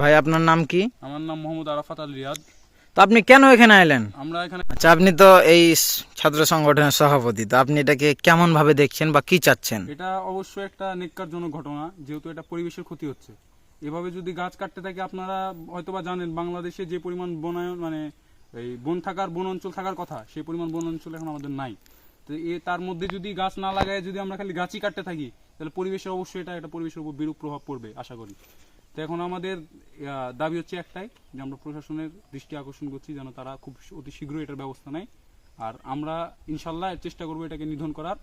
ভাই আপনার নাম কি? আমার নাম মোহাম্মদ আরাফাত আল রিয়াদ। তো আপনি কেন এখানে এলেন আমরা এখানে আচ্ছা আপনি তো এই ছাত্র সংগঠনের সভাপতি তো আপনি এটাকে কেমন ভাবে দেখছেন বা কি চাচ্ছেন? এটা অবশ্যই একটা নেককারজনক ঘটনা যেহেতু এটা পরিবেশের ক্ষতি হচ্ছে। এভাবে যদি গাছ কাটতে থাকে আপনারা হয়তোবা জানেন বাংলাদেশে যে পরিমাণ বনায়ন মানে এই বন থাকার বন অঞ্চল থাকার কথা সেই পরিমাণ বন অঞ্চল এখন আমাদের নাই। তো এ তার মধ্যে যদি গাছ না লাগায় যদি আমরা খালি গাছই কাটতে থাকি তাহলে পরিবেশের অবশ্যই এটা একটা পরিবেশের উপর বিরূপ প্রভাব পড়বে আশা করি। তো এখন আমাদের দাবি হচ্ছে একটাই যে আমরা প্রশাসনের দৃষ্টি আকর্ষণ করছি যেন তারা খুব অতি শীঘ্রই এটার ব্যবস্থা নেয়। আর আমরা ইনশাল্লাহ চেষ্টা করব এটাকে নিধন করার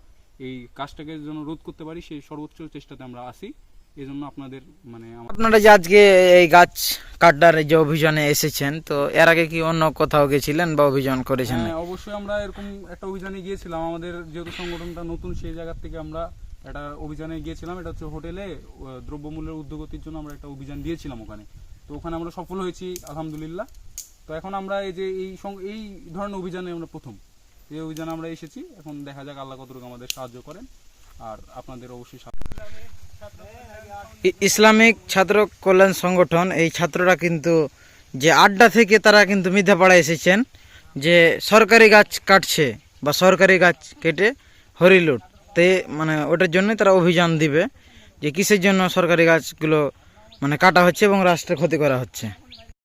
এই কাজটাকে যেন রোধ করতে পারি সেই সর্বোচ্চ চেষ্টাতে আমরা আসি এই জন্য আপনাদের মানে আপনারা যে আজকে এই গাছ কাটার যে অভিযানে এসেছেন তো এর আগে কি অন্য কোথাও গেছিলেন বা অভিযান করেছেন? হ্যাঁ অবশ্যই আমরা এরকম একটা অভিযানে গিয়েছিলাম। আমাদের যেহেতু সংগঠনটা নতুন সেই জায়গা থেকে আমরা একটা অভিযানে গিয়েছিলাম, এটা হচ্ছে হোটেলে দ্রব্যমূল্যের উদ্যোগতির জন্য আমরা একটা অভিযান দিয়েছিলাম ওখানে। তো ওখানে আমরা সফল হয়েছি, আলহামদুলিল্লাহ। তো এখন আমরা এই যে এই এই ধরনের অভিযানে আমরা প্রথম। এই অভিযানে আমরা এসেছি, এখন দেখা যাক আল্লাহ কতটুকু আমাদের সাহায্য করেন, আর আপনাদের অবশ্যই ইসলামিক ছাত্র কল্যাণ সংগঠন, এই ছাত্ররা কিন্তু যে আড্ডা থেকে তারা কিন্তু মিথ্যাপাড়া এসেছেন, যে সরকারি গাছ কাটছে বা সরকারি গাছ কেটে হরিলুট। তে মানে ওটার জন্যই তারা অভিযান দিবে যে কিসের জন্য সরকারি গাছগুলো মানে কাটা হচ্ছে এবং রাষ্ট্রের ক্ষতি করা হচ্ছে।